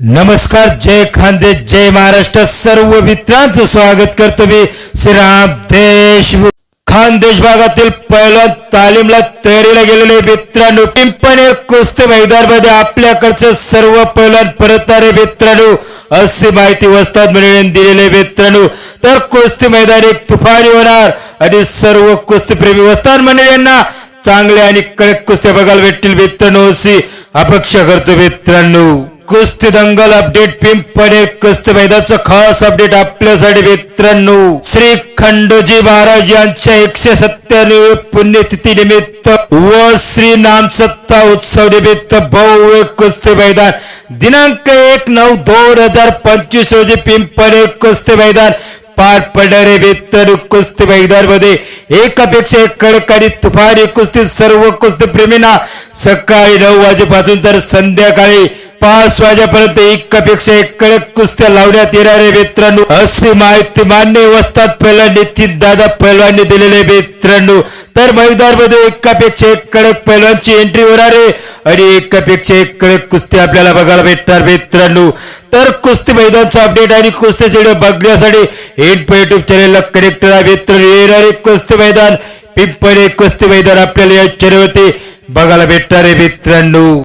नमस्कार जय खानदेश जय महाराष्ट्र सर्व मित्रांचं स्वागत करतो मी श्रीराम देशमुख. खानदेश भागातील पहिलवान तालीमला तयारीला गेलेले मित्रांनो. पिंपणे कुस्ती मैदानमध्ये आपल्याकडचं सर्व पहिलवान परत आले मित्रांनो. अशी माहिती वस्तात मंडळीने दिलेले मित्रांनो. तर कुस्ती मैदान एक तुफानी होणार आणि सर्व कुस्तीप्रेमी वस्ताद मंडळींना चांगले आणि कडक कुस्त्या बघायला भेटतील मित्रांनो. अशी अपेक्षा करतो मित्रांनो. कुस्ती दंगल अपडेट पिंपणे कुस्ती मैदानचं खास अपडेट आपल्यासाठी मित्रांनो. श्री खंडोजी महाराज यांच्या एकशे सत्त्याण्णव पुण्यतिथी निमित्त व श्री नामसत्ता उत्सव निमित्त भव्य कुस्ती मैदान. दिनांक एक नऊ दोन हजार पंचवीस रोजी पिंपणे कुस्ती मैदान पार पडणारे मित्र कुस्ती मैदानमध्ये एकापेक्षा एक कडक आणि तुफानी कुस्ती सर्व कुस्ती प्रेमींना सकाळी नऊ वाजेपासून तर संध्याकाळी पाच वाजेपर्यंत एकापेक्षा एक कडक कुस्त्या लावण्यात येणारे मित्रांनो अशी माहिती मान्य वस्तात पहिला निश्चित दादा पैलवांनी दिलेले मित्रांनो. तर मैदानमध्ये एकापेक्षा एक कडक पैलवानची एंट्री होणार आहे आणि एकापेक्षा एक कडक कुस्ती आपल्याला बघायला भेटणार मित्रांनो. तर कुस्ती मैदानचा अपडेट आणि कुस्ती व्हिडिओ बघण्यासाठी एट युट्यूब चॅनेलला कनेक्ट करा मित्रांनो. येणारे कुस्ती मैदान पिंपळे कुस्ती मैदान आपल्याला या चॅनलवरती बघायला भेटणार आहे मित्रांनो.